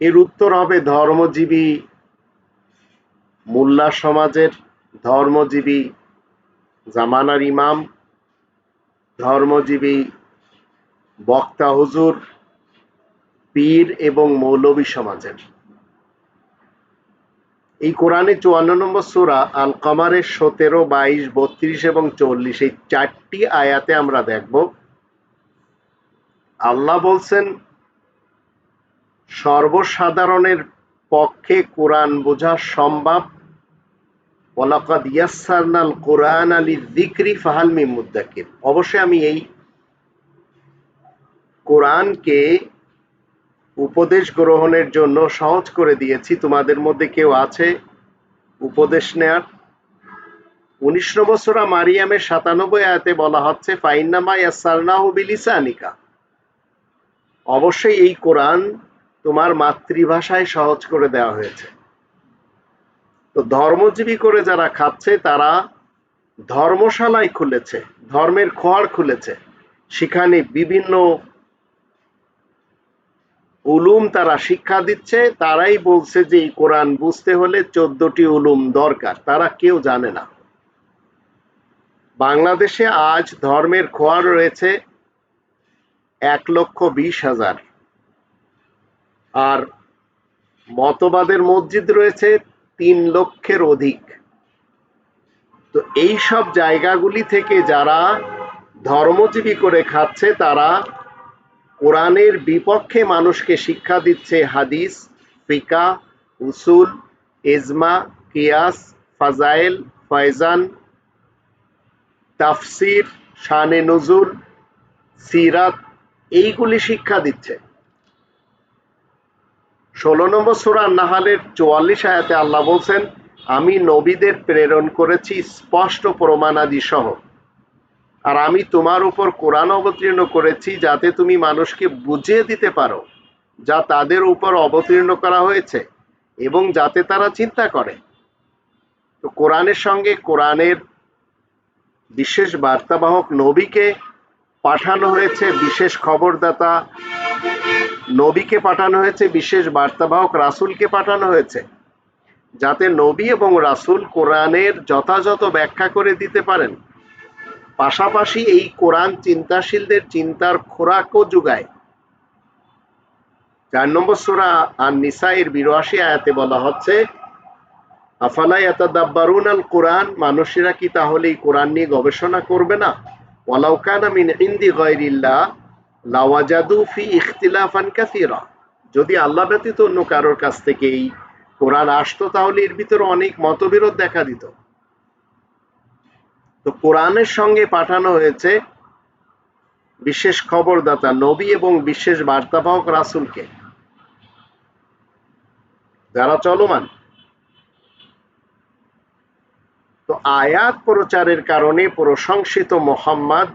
এর উত্তর হবে ধর্মজীবী মোল্লা সমাজের ধর্মজীবী জামানার ইমাম, ধর্মজীবী বক্তা হুজুর, পীর এবং মৌলবী সমাজের। এই কোরআনে চুয়ান্ন নম্বর সুরা আল কামারের সতেরো, বাইশ, বত্রিশ এবং চল্লিশ এই চারটি আয়াতে আমরা দেখব। আল্লাহ বলছেন সর্বসাধারণের পক্ষে কোরআন বোঝা সম্ভব। ওয়ালাকাদ ইয়াসসারনাল কোরআন আলী যিকরি ফাহাল মিন অবশ্যই আমি এই কোরআনকে উপদেশ গ্রহণের জন্য সহজ করে দিয়েছি। তোমাদের মধ্যে কেউ আছে উপদেশ নেয়ার? উনিশ নম্বর সূরা মারিয়ামের সাতানব্বই আয়াতে বলা হচ্ছে ফাইন্নামা ইয়াসসারনাহু বিলিসানিকা। অবশ্যই এই কোরআন তোমার মাতৃভাষায় সহজ করে দেওয়া হয়েছে। তো ধর্মজীবী করে যারা খাচ্ছে, তারা ধর্মশালায় খুলেছে, ধর্মের খোয়ার খুলেছে। সেখানে বিভিন্ন উলুম তারা শিক্ষা দিচ্ছে, তারাই বলছে যে এই কোরআন বুঝতে হলে চোদ্দটি উলুম দরকার, তারা কেউ জানে না। বাংলাদেশে আজ ধর্মের খোয়ার রয়েছে এক লক্ষ বিশ হাজার। আর মতবাদের মসজিদ রয়েছে তিন লক্ষের অধিক। তো এই সব জায়গাগুলি থেকে যারা ধর্মজীবী করে খাচ্ছে, তারা কোরআনের বিপক্ষে মানুষকে শিক্ষা দিচ্ছে হাদিস, ফিকা, উসুল এজমা কিয়াস, ফাজাইল, ফয়জান, তাফসির, শানে নজুল, সিরাত, এইগুলি শিক্ষা দিচ্ছে। ষোলো নম্বর সুরা নাহালের চুয়াল্লিশ আয়াতে আল্লাহ বলছেন, আমি নবীদের প্রেরণ করেছি স্পষ্ট প্রমাণাদি সহ। আর আমি তোমার উপর কোরআন অবতীর্ণ করেছি যাতে তুমি মানুষকে বুঝিয়ে দিতে পারো যা তাদের উপর অবতীর্ণ করা হয়েছে এবং যাতে তারা চিন্তা করে। তো কোরআনের সঙ্গে কোরআনের বিশেষ বার্তাবাহক নবীকে পাঠানো হয়েছে বিশেষ খবরদাতা নবীকে পাঠানো হয়েছে, বিশেষ বার্তাবাহক রাসুলকে পাঠানো হয়েছে, যাতে নবী এবং রাসুল কোরআনের যথাযথ ব্যাখ্যা করে দিতে পারেন। পাশাপাশি এই কোরআন চিন্তাশীলদের চিন্তার খোরাকও যোগায়। চার নম্বর সুরা আর নিসাইয়ের বিরাশি আয়াতে বলা হচ্ছে আফালাই ইয়াতাদাব্বারুন আল কোরআন মানুষেরা কি তাহলে এই কোরআন নিয়ে গবেষণা করবে না? ওয়ালাউ কানা মিন ইনদি গায়রিল্লাহ লাওয়াজাদু ফি ইখতিলাফান কাসীরা। যদি আল্লাহ ব্যতীত অন্য কারোর কাছ থেকে এই কোরআন আসতো, তাহলে এর ভিতরে অনেক মতবিরোধ দেখা দিত। তো কোরআনের সঙ্গে পাঠানো হয়েছে বিশেষ খবরদাতা, নবী এবং বিশেষ বার্তাবাহক রাসুলকে। যারা চলমান। তো আয়াত প্রচারের কারণে প্রশংসিত মোহাম্মদ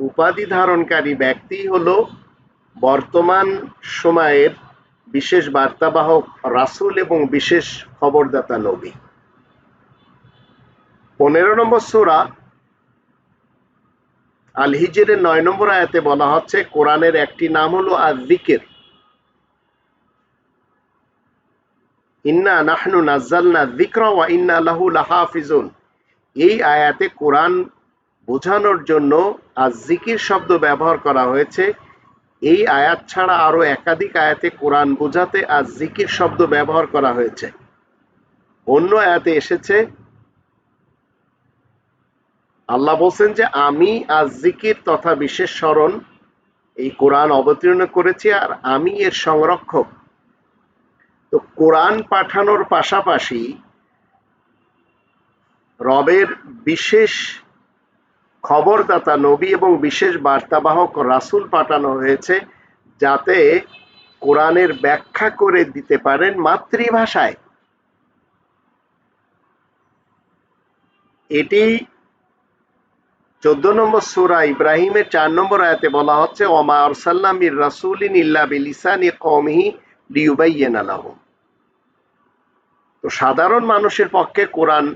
উপাধি ধারণকারী ব্যক্তি হলো বর্তমান সময়ের বিশেষ বার্তাবাহক রাসুল এবং বিশেষ খবরদাতা নবী। পনেরো নম্বর সোরা আল হিজের নয় নম্বর আয়াতে বলা হচ্ছে, কোরআনের একটি নাম হলো আর জিকের ইন্না নাহনু নাজ্জালনা যিকরা ওয়া ইন্না লাহু লাহাফিজুন। এই আয়াতে কোরআন বোঝানোর জন্য আজ জিকির শব্দ ব্যবহার করা হয়েছে। এই আয়াত ছাড়া আরও একাধিক আয়াতে কোরআন বোঝাতে আজ জিকির শব্দ ব্যবহার করা হয়েছে। অন্য আয়াতে এসেছে, আল্লাহ বলছেন যে, আমি আজ জিকির তথা বিশেষ স্মরণ এই কোরআন অবতীর্ণ করেছি আর আমি এর সংরক্ষক। তো কোরআন পাঠানোর পাশাপাশি রবের বিশেষ খবরদাতা, নবী এবং বিশেষ বার্তাবাহক রাসুল পাঠানো হয়েছে যাতে কোরআনের ব্যাখ্যা করে দিতে পারেন মাতৃভাষায়। এটি চোদ্দ নম্বর সুরা ইব্রাহিমের চার নম্বর আয়াতে বলা হচ্ছে, ওমা আরসাল্লাম ইর রাসুলিন ইল্লা বিলিসান কমহি লিউবাইয়েন আলাহম তো সাধারণ মানুষের পক্ষে কোরআন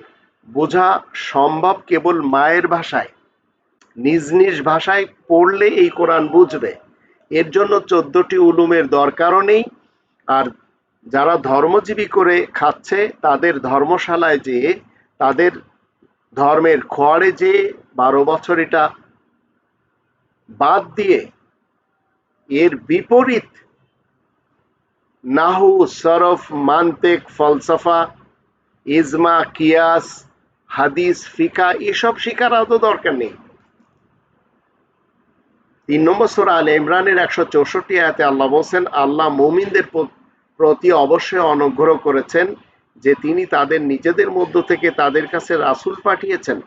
বোঝা সম্ভব কেবল মায়ের ভাষায়। নিজ নিজ ভাষায় পড়লে এই কোরআন বুঝবে। এর জন্য চোদ্দটি উলুমের দরকারও নেই। আর যারা ধর্মজীবী করে খাচ্ছে, তাদের ধর্মশালায় যেয়ে, তাদের ধর্মের খোয়ারে যে বারো বছর এটা বাদ দিয়ে এর বিপরীত নাহু, সরফ, মানতেক, ফলসফা, ইজমা, কিয়াস, হাদিস, ফিকা, এসব শিকার তো দরকার নেই। তিন নম্বর সোরা আল ইমরানের একশো চৌষট্টি আয়াতে আল্লাহ বলছেন, আল্লাহ মুমিনদের প্রতি অবশ্যই অনুগ্রহ করেছেন যে তিনি তাদের নিজেদের মধ্য থেকে তাদের কাছে রাসূল পাঠিয়েছেন।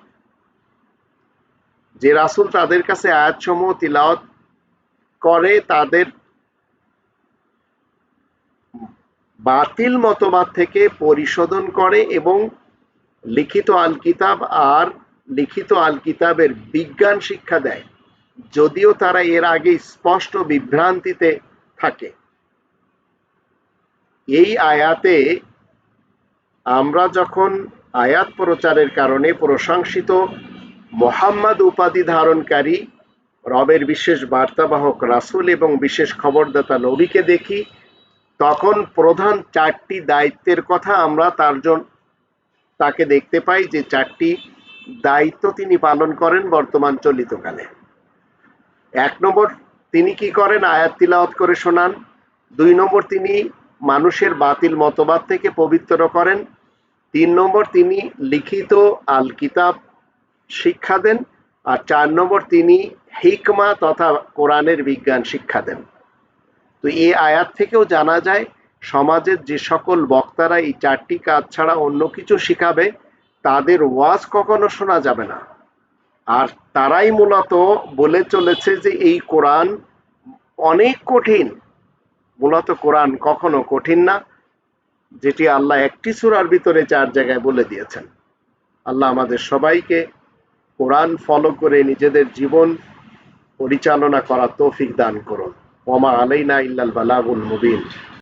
যে রাসূল তাদের কাছে আয়াতসমূহ তিলাওয়াত করে, তাদের বাতিল মতবাদ থেকে পরিশোধন করে এবং লিখিত আল কিতাব আর লিখিত আল কিতাবের বিজ্ঞান শিক্ষা দেয়। যদিও তারা এর আগে স্পষ্ট বিভ্রান্তিতে থাকে। এই আয়াতে আমরা যখন আয়াত প্রচারের কারণে প্রশংসিত মোহাম্মদ উপাধি ধারণকারী, রবের বিশেষ বার্তাবাহক রাসূল এবং বিশেষ খবরদাতা নবীকে দেখি, তখন প্রধান চারটি দায়িত্বের কথা আমরা তার জন্য তাকে দেখতে পাই যে চারটি দায়িত্ব তিনি পালন করেন বর্তমান চলিতকালে। এক নম্বর তিনি কি করেন? আয়াত তিলাওয়াত করে শোনান। দুই নম্বর তিনি মানুষের বাতিল মতবাদ থেকে পবিত্র করেন। তিন নম্বর তিনি লিখিত আল কিতাব শিক্ষা দেন। আর চার নম্বর তিনি হিকমা তথা কোরআনের বিজ্ঞান শিক্ষা দেন। তো এই আয়াত থেকেও জানা যায়, সমাজের যে সকল বক্তারা এই চারটি কাজ ছাড়া অন্য কিছু শিখাবে, তাদের ওয়াজ কখনো শোনা যাবে না। আর তারাই মূলত বলে চলেছে যে এই কোরআন অনেক কঠিন। মূলত কোরআন কখনো কঠিন না, যেটি আল্লাহ একটি সুরার ভিতরে চার জায়গায় বলে দিয়েছেন। আল্লাহ আমাদের সবাইকে কোরআন ফলো করে নিজেদের জীবন পরিচালনা করা তৌফিক দান করুন। ওমা আলাইনা ইল্লাল বালাগুল মুবিন।